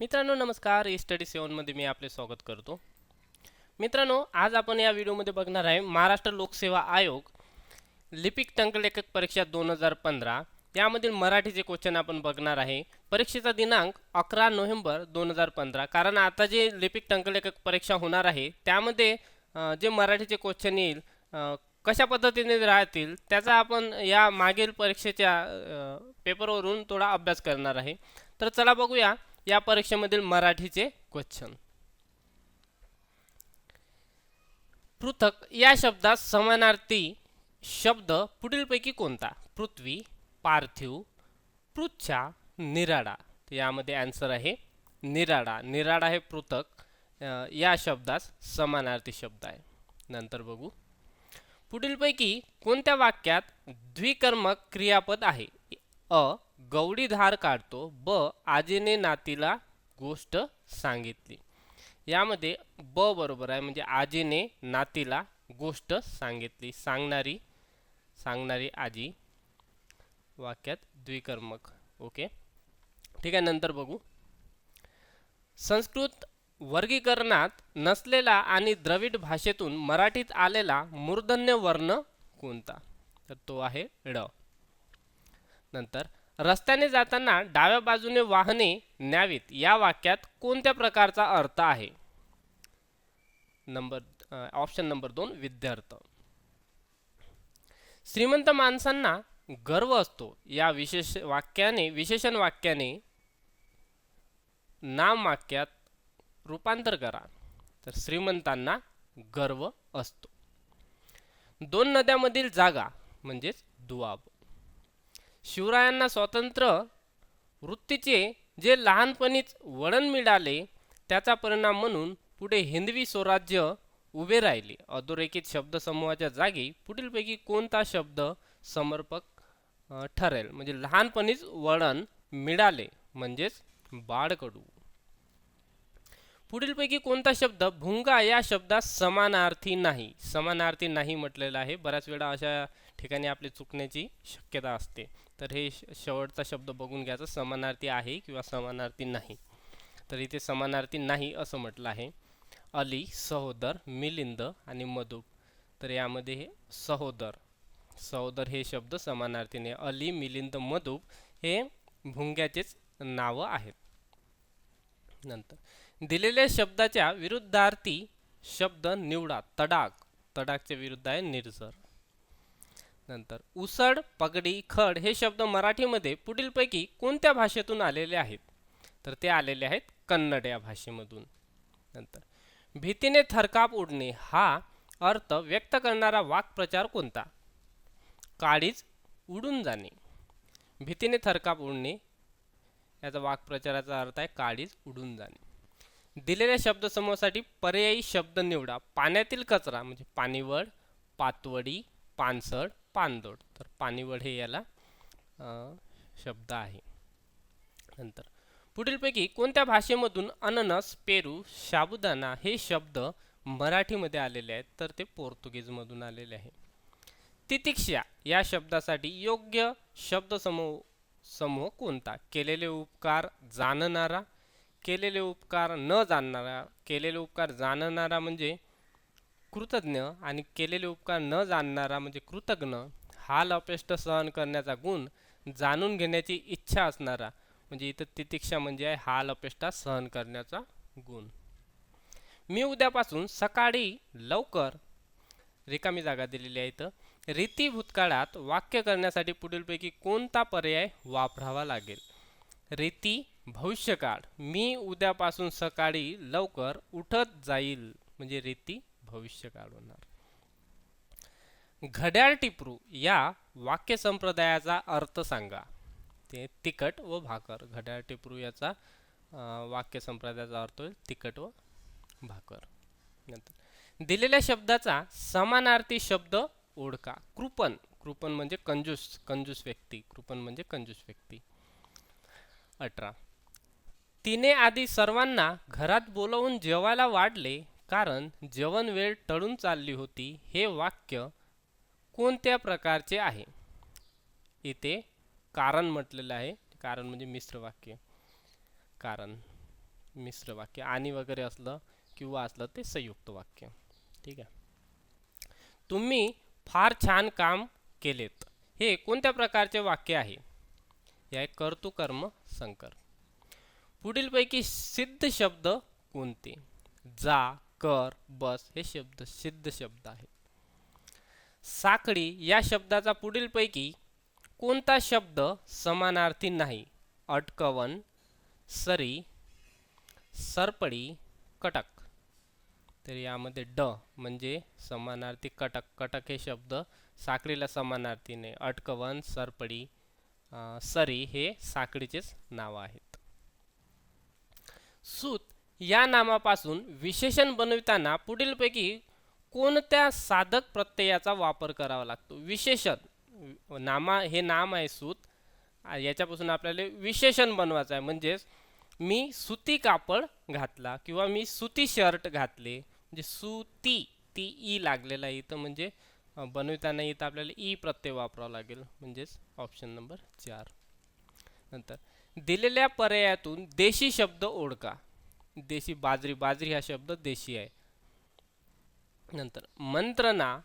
मित्रांनो नमस्कार. E study सेवनमध्ये मी आपले स्वागत करतो. मित्रांनो आज आपण या व्हिडिओमध्ये बघणार आहे महाराष्ट्र लोकसेवा आयोग लिपिक टंकलेखक परीक्षा दोन हजार पंधरा. यामधील मराठीचे क्वेश्चन आपण बघणार आहे. परीक्षेचा दिनांक अकरा नोव्हेंबर दोन हजार पंधरा. कारण आता जे लिपिक टंकलेखक परीक्षा होणार आहे त्यामध्ये जे मराठीचे क्वेश्चन येईल कशा पद्धतीने राहतील त्याचा आपण या मागील परीक्षेच्या पेपरवरून थोडा अभ्यास करणार आहे. तर चला बघूया. या परीक्षेमधील मराठीचे क्वेश्चन पृथक या शब्दात समानार्थी शब्द पुढीलपैकी कोणता? पृथ्वी पार्थिव पृच्छा निराडा यामध्ये आन्सर आहे निराडा निराडा हे पृथक या शब्दास समानार्थी शब्द आहे. नंतर बघू. पुढीलपैकी कोणत्या वाक्यात द्विकर्मक क्रियापद आहे? अ गवडी धार काढतो. ब आजीने नातीला गोष्ट सांगितली. यामध्ये ब बरोबर आहे म्हणजे आजीने नातीला गोष्ट सांगितली. सांगणारी सांगणारी आजी वाक्यात द्विकर्मक. ओके? ठीक आहे नंतर बघू. संस्कृत वर्गीकरणात नसलेला आणि द्रविड भाषेतून मराठीत आलेला मूर्धन्य वर्ण कोणता? तर तो आहे ड. नंतर रस्त्याने जाताना डाव्या बाजूने वाहने न्यावीत. या वाक्यात कोणत्या प्रकारचा अर्थ आहे? नंबर ऑप्शन नंबर दोन विद्यार्थ. श्रीमंत माणसांना गर्व असतो. या विशेष वाक्याने विशेषण वाक्याने नाम वाक्यात रूपांतर करा. तर श्रीमंतांना गर्व असतो. दोन नद्यामधील जागा म्हणजेच दुआब. शिवरायांना स्वातंत्र्य वृत्तीचे जे लहानपणीच वळण मिळाले त्याचा परिणाम म्हणून पुढे हिंदवी स्वराज्य उभे राहिले. अधोरेखित शब्दसमूहाच्या जागी पुढीलपैकी कोणता शब्द समर्पक ठरेल? म्हणजे लहानपणीच वळण मिळाले म्हणजेच बाळकडू. पुढीलपैकी कोणता शब्द भुंगा या शब्दात समानार्थी नाही? समानार्थी नाही म्हटलेला आहे. बऱ्याच वेळा अशा ठिकाणी आपली चुकण्याची शक्यता असते. तर हे श- शेवटचा शब्द बघून घ्यायचा. समानार्थी आहे किंवा समानार्थी नाही. तर इथे समानार्थी नाही असं म्हटलं आहे. अली सहोदर मिलिंद आणि मधुप तर यामध्ये हे सहोदर. सहोदर हे शब्द समानार्थीने. अली मिलिंद मधुप हे भुंग्याचेच नावं आहेत. नंतर. दिलेल्या शब्दाच्या विरुद्धार्थी शब्द निवडा. तडाक तडाकच्या विरुद्ध आहे निर्झर. नंतर उसड पगडी खड हे शब्द मराठीमध्ये पुढीलपैकी कोणत्या भाषेतून आलेले आहेत? तर ते आलेले आहेत कन्नड या भाषेमधून. नंतर भीतीने थरकाप उडणे हा अर्थ व्यक्त करणारा वाक्प्रचार कोणता? काळीज उडून जाणे. भीतीने थरकाप उडणे याचा वाक्प्रचाराचा अर्थ आहे काळीज उडून जाणे. दिलेल्या शब्दसमूहासाठी पर्यायी शब्द निवडा. पाण्यातील कचरा म्हणजे पाणीवळ पातवडी पानसड पानदोड तर पाणीवड हे याला शब्द आहे. नंतर पुढीलपैकी कोणत्या भाषेमधून अननस पेरू साबुदाणा हे शब्द मराठीमध्ये आलेले आहेत तर ते पोर्तुगीजमधून आलेले आहे. तितिक्षा या शब्दासाठी योग्य शब्दसमूह समूह कोणता? केलेले उपकार जाणणारा केलेले उपकार न जाणणारा केलेले उपकार जाणणारा म्हणजे कृतज्ञ आणि केलेले उपकार न जाणणारा म्हणजे कृतज्ञ हाल अपेष्ट सहन करण्याचा गुण जाणून घेण्याची इच्छा असणारा म्हणजे इथं तितिक्षा म्हणजे आहे हाल अपेष्टा सहन करण्याचा गुण. मी उद्यापासून सकाळी लवकर रिकामी जागा दिलेली आहे इथं. रीती भूतकाळात वाक्य करण्यासाठी पुढीलपैकी कोणता पर्याय वापरावा लागेल? रीती भविष्यकाळ. मी उद्यापासून सकाळी लवकर उठत जाईल म्हणजे रीती भविष्यकाळ होणार घड्याळ टिपरू या वाक्य संप्रदायाचा अर्थ सांगा. ते तिखट व भाकर. घड्याळ टिपरू याचा वाक्यसंप्रदायाचा वाक्य संप्रदायाचा अर्थ होईल तिखट व भाकर. नंतर दिलेल्या शब्दाचा समानार्थी शब्द ओळखा. कृपण कृपण म्हणजे कंजूस कंजूस व्यक्ती. कृपण म्हणजे कंजूस व्यक्ती. अठरा. तिने आधी सर्वांना घरात बोलवून जेवायला वाढले कारण जेवण वेळ टळून चालली होती हे वाक्य कोणत्या प्रकारचे आहे? इथे कारण म्हटलेलं आहे. कारण म्हणजे मिश्र वाक्य. कारण मिश्र वाक्य. आणि वगैरे असलं किंवा असलं ते संयुक्त वाक्य. ठीक आहे? तुम्ही फार छान काम केलेत. हे कोणत्या प्रकारचे वाक्य आहे? या आहे कर्तु कर्म संकर. पुढीलपैकी सिद्ध शब्द कोणते? जा कर बस हे शब्द सिद्ध शब्द आहेत. साखळी या शब्दाचा पुढीलपैकी कोणता शब्द समानार्थी नाही? अटकवन सरी सरपडी कटक. तर यामध्ये ड म्हणजे समानार्थी कटक. कटक हे शब्द साखळीला समानार्थी नाही. अटकवन सरपडी अं, सरी हे साखळीचेच नाव आहेत. सूत या नामापासून विशेषण बनविताना पुढीलपैकी कोणत्या साधक प्रत्ययाचा वापर करावा लागतो? विशेषण. नामा हे नाम आहे सूत. याच्यापासून आपल्याला विशेषण बनवायचं आहे. म्हणजेच मी सुती कापड घातला किंवा मी सुती शर्ट घातले. म्हणजे सुती ती ई लागलेला आहे. इथं म्हणजे बनविताना इथं आपल्याला ई प्रत्यय वापरावा लागेल. म्हणजेच ऑप्शन नंबर चार. नंतर दिलेल्या पर्यायातून देशी शब्द ओळखा. देशी बाजरी बाजरी हा शब्द देशी आहे. नंतर मंत्रणा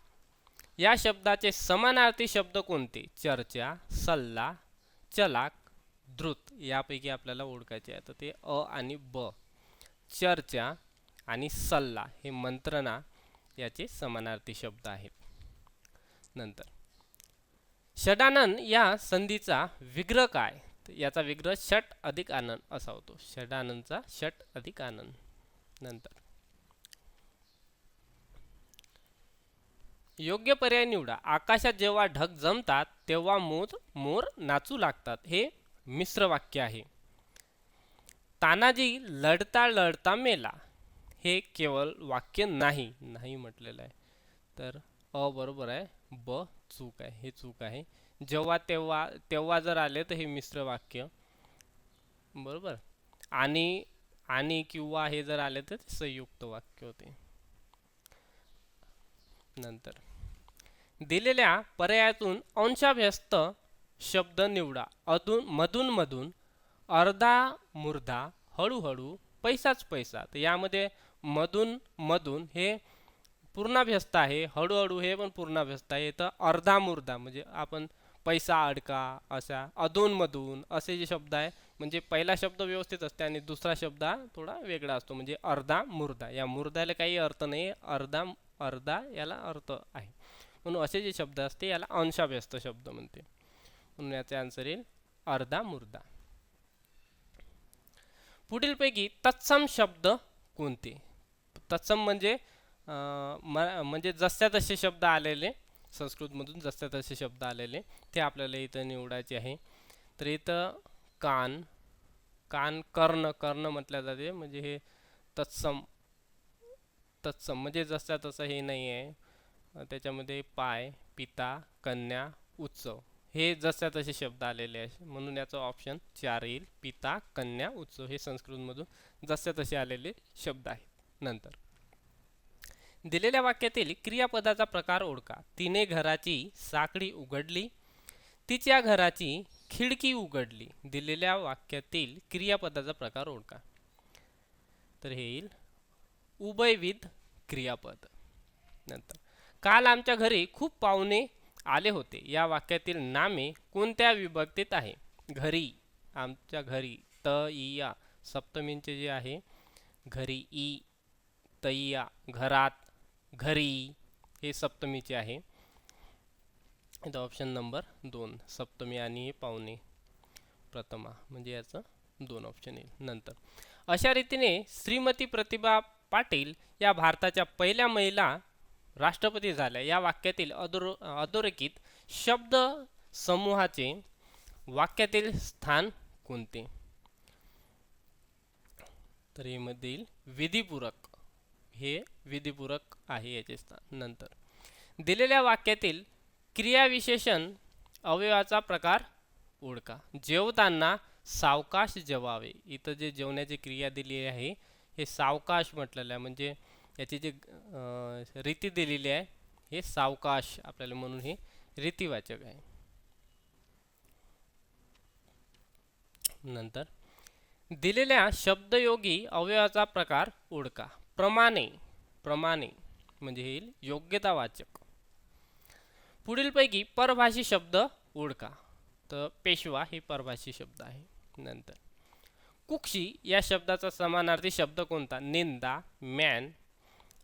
या शब्दाचे समानार्थी शब्द कोणते? चर्चा सल्ला चलाक द्रुत यापैकी आपल्याला ओळखायचे आहे. तर ते अ आणि ब. चर्चा आणि सल्ला हे मंत्रणा याचे समानार्थी शब्द आहेत. नंतर षडानन या संधीचा विग्रह काय? याचा विग्रह षट अधिक आनंद असा होतो. षडानंदचा षट अधिक आनंद. नंतर. योग्य पर्याय निवडा. आकाशात जेव्हा ढग जमतात तेव्हा मोर मोर नाचू लागतात. हे मिश्र वाक्य आहे. तानाजी लढता लढता मेला. हे केवळ वाक्य नाही नाही म्हटलेलं आहे. तर अ बरोबर आहे. ब चूक आहे. हे चूक आहे. जेव्हा तेव्हा तेव्हा जर आले तर हे मिश्र वाक्य. बरोबर? आणि आणि किंवा हे जर आले तर संयुक्त वाक्य होते. नंतर. दिलेल्या पर्यायातून अंशाभ्यस्त शब्द निवडा. अधून मधून मधून. अर्धा मुर्धा हळूहळू पैसाच पैसा. तर यामध्ये मधून मधून हे पूर्णाभ्यस्त आहे. हळूहळू हे पण पूर्णाभ्यस्त आहे. तर अर्धा मुर्धा म्हणजे आपण पैसा अडका अशा अधूनमधून असे जे शब्द आहे म्हणजे पहिला शब्द व्यवस्थित असते आणि दुसरा शब्द हा थोडा वेगळा असतो म्हणजे अर्धा मुर्दा. या मुर्द्याला काही अर्थ नाही अर्धा अर्धा याला अर्थ आहे. म्हणून असे जे शब्द असते याला अंशाव्यस्त शब्द म्हणते. म्हणून याचे आन्सर येईल अर्धा मुर्दा. पुढीलपैकी तत्सम शब्द कोणते? तत्सम म्हणजे अं, म्हणजे जसे तसे शब्द आलेले संस्कृतमधून जसे तसे शब्द आलेले ते आपल्याला इथं निवडायचे आहे. तर इथं कान कान कर्ण कर्ण म्हटल्या जाते. म्हणजे हे तत्सम तत्सम. म्हणजे जसं तसं हे नाही आहे. त्याच्यामध्ये पाय पिता कन्या उत्सव. हे जसं तसे शब्द आलेले आहे म्हणून याचं ऑप्शन चार येईल. पिता कन्या उत्सव हे संस्कृतमधून जसे तसे आलेले शब्द आहेत. नंतर. दिलेल्या वाक्यातील क्रियापदाचा प्रकार ओळखा. तिने घराची साखळी उघडली. तिच्या घराची खिडकी उघडली. दिलेल्या वाक्यातील क्रियापदाचा प्रकार ओळखा. तर हे येईल. उभयविध क्रियापद. नंतर काल आमच्या घरी खूप पाहुणे आले होते. या वाक्यातील नामे कोणत्या विभक्तीत आहे? घरी आमच्या घरी त इया सप्तमींचे जे आहे घरी ई तैया घरात घरी हे सप्तमीचे आहे. इथं ऑप्शन नंबर दोन सप्तमी आणि पाहुणे प्रथमा म्हणजे याचं दोन ऑप्शन येईल नंतर. अशा रीतीने श्रीमती प्रतिभा पाटील या भारताच्या पहिल्या महिला राष्ट्रपती झाल्या. या वाक्यातील अधोर अधोरेखित शब्द समूहाचे वाक्यातील स्थान कोणते? तर यामध्ये येईल विधिपूरक हे विधिपूरक आहे याचे स्थान नंतर. दिलेल्या वाक्यातील क्रियाविशेषण अवयवाचा प्रकार ओळखा. जेवताना सावकाश जेवावे. इथं जे जेवण्याची क्रिया दिली आहे हे सावकाश म्हटलेलं आहे. म्हणजे याची जी अं, रीती दिलेली आहे हे सावकाश आपल्याला म्हणून हे रीतिवाचक आहे. नंतर दिलेल्या शब्दयोगी अवयवाचा प्रकार ओळखा. प्रमाणे प्रमाणे म्हणजे येईल योग्यतावाचक. पुढीलपैकी परभाषी शब्द ओळखा तर पेशवा हे परभाषी शब्द आहे नंतर. कुक्षी या शब्दाचा समानार्थी शब्द कोणता? निंदा मॅन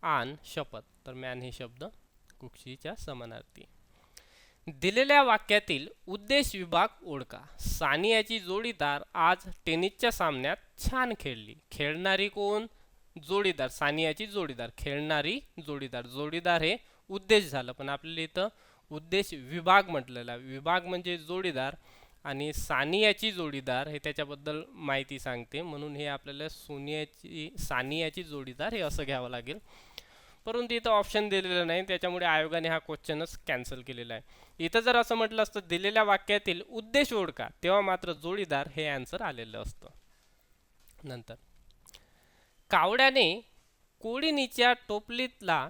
आन शपथ. तर मॅन हे शब्द कुक्षीच्या समानार्थी. दिलेल्या वाक्यातील उद्देश विभाग ओळखा सानियाची जोडीदार आज टेनिसच्या सामन्यात छान खेळली. खेळणारी कोण? जोडीदार सानियाची जोडीदार खेळणारी जोडीदार. जोडीदार हे उद्देश झालं. पण आपल्याला इथं उद्देश विभाग म्हटलेला विभाग म्हणजे जोडीदार आणि सानियाची जोडीदार हे त्याच्याबद्दल माहिती सांगते. म्हणून हे आपल्याला सोनियाची सानियाची जोडीदार हे असं घ्यावं लागेल. परंतु इथं ऑप्शन दिलेलं नाही. त्याच्यामुळे आयोगाने हा क्वेश्चनच कॅन्सल केलेला आहे. इथं जर असं म्हटलं असतं दिलेल्या वाक्यातील उद्देश ओळखा. तेव्हा मात्र जोडीदार हे आन्सर आलेलं असतं. नंतर. कावड्याने कोळीनीच्या टोपलीतला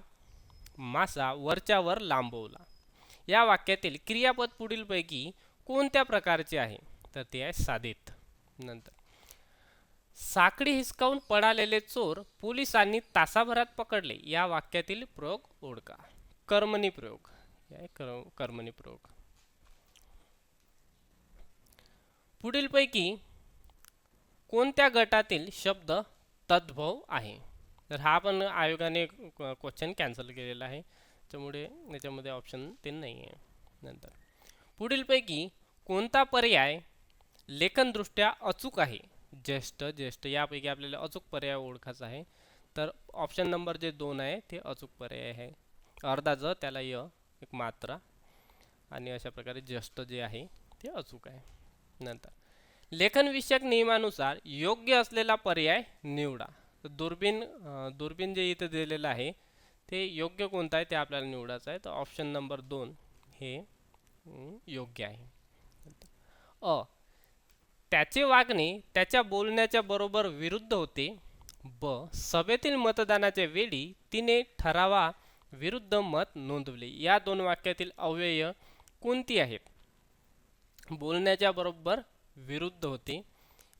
मासा वरच्यावर लांबवला. या वाक्यातील क्रियापद पुढीलपैकी कोणत्या प्रकारचे आहे? तर ते आहे साधित. नंतर. साखळी हिसकावून पळालेले चोर पोलिसांनी तासाभरात पकडले. या वाक्यातील प्रयोग ओळखा. कर्मणी प्रयोग. कर कर्मणी प्रयोग. पुढीलपैकी कोणत्या गटातील शब्द तद्भव आहे. तर हा पण आयोगाने क्वेश्चन कॅन्सल केलेला आहे. त्यामुळे याच्यामध्ये ऑप्शन ते नाही आहे नंतर. पुढीलपैकी कोणता पर्याय लेखनदृष्ट्या अचूक आहे? ज्येष्ठ ज्येष्ठ. यापैकी आपल्याला अचूक पर्याय ओळखायचा आहे. तर ऑप्शन नंबर जे दोन आहे ते अचूक पर्याय आहे. अर्धा ज त्याला य एक मात्रा. आणि अशा प्रकारे ज्येष्ठ जे आहे ते अचूक आहे. नंतर. लेखनविषयक नियमानुसार योग्य असलेला पर्याय निवडा. तर दुर्बीण दुर्बीण जे इथं दिलेलं आहे ते योग्य कोणतं आहे ते आपल्याला निवडायचं आहे. तर ऑप्शन नंबर दोन हे योग्य आहे. अ त्याचे वागणे त्याच्या बोलण्याच्या बरोबर विरुद्ध होते. ब सभेतील मतदानाच्या वेळी तिने ठरावा विरुद्ध मत नोंदवले. या दोन वाक्यातील अव्यय कोणती आहेत? बोलण्याच्या बरोबर विरुद्ध होते.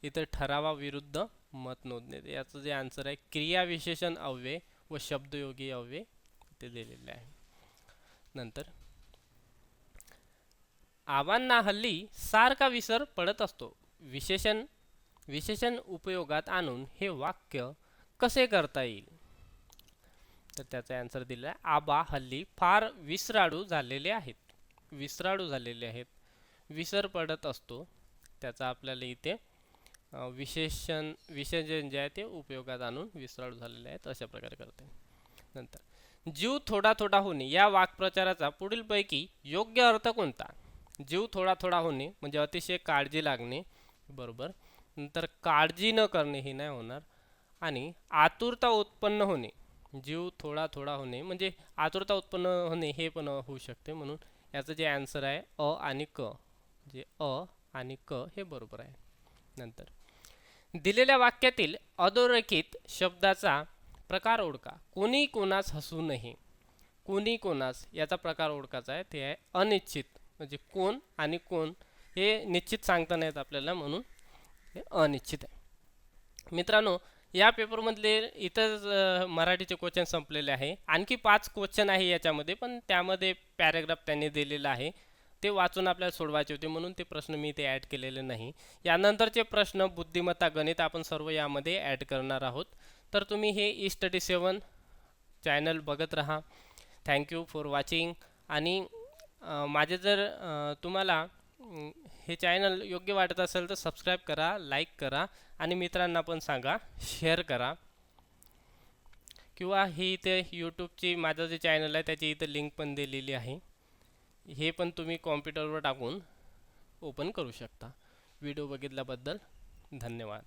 इथं ठरावाविरुद्ध मत नोंदणे. याचं जे आन्सर आहे क्रियाविशेषण अव्यय व शब्दयोगी अव्यय ते दिलेले आहे. नंतर आबांना हल्ली सारखा विसर पडत असतो. विशेषण विशेषण उपयोगात आणून हे वाक्य कसे करता येईल? तर त्याचा आन्सर दिला आहे आबा हल्ली फार विसराळू झालेले आहेत. विसराळू झालेले आहेत. विसर पडत असतो. त्याचा आपल्याला इथे विशेषण विशेषण जे आहे ते उपयोगात आणून विसराळू झालेले आहेत अशा प्रकारे करते. नंतर जीव थोडा थोडा होणे या वाक्प्रचाराचा पुढीलपैकी योग्य अर्थ कोणता? जीव थोडा थोडा होणे म्हणजे अतिशय काळजी लागणे बरोबर. नंतर काळजी न करणे हे नाही होणार. आणि आतुरता उत्पन्न होणे जीव थोडा थोडा होणे म्हणजे आतुरता उत्पन्न होणे हे पण होऊ शकते म्हणून. याचं जे आन्सर आहे अ आणि क जे अ आणि क हे बरोबर आहे. नंतर. दिलेल्या वाक्यातील अधोरेखित शब्दाचा प्रकार ओळखा. कोणी कोणास हसू नये. कोणी कोणास याचा प्रकार ओळखायचा आहे. ते आहे अनिश्चित. म्हणजे कोण आणि कोण हे निश्चित सांगता नाहीत आपल्याला म्हणून हे अनिश्चित आहे. मित्रांनो या पेपरमधले इतर मराठीचे क्वेश्चन संपलेले आहे. आणखी पाच क्वेश्चन आहे याच्यामध्ये पण त्यामध्ये पॅरेग्राफ त्यांनी दिलेला आहे. ते वाचून आपल्याला सोडवायचे होते म्हणून ते प्रश्न मी ते ॲड केलेले नाही. यानंतरचे प्रश्न बुद्धिमत्ता गणित आपण सर्व यामध्ये ॲड करणार आहोत. तर तुम्ही हे ई स्टडी सेवन चॅनल बघत राहा. थँक्यू फॉर वॉचिंग आणि माझे जर तुम्हाला हे चॅनल योग्य वाटत असेल तर सबस्क्राईब करा लाईक करा आणि मित्रांना पण सांगा शेअर करा. किंवा ही इथे यूट्यूबची माझं जे चॅनल आहे त्याची इथं लिंक पण दिलेली आहे. हे पण तुम्ही कॉम्प्युटरवर टाकून ओपन करू शकता. व्हिडिओ बघितल्याबद्दल धन्यवाद.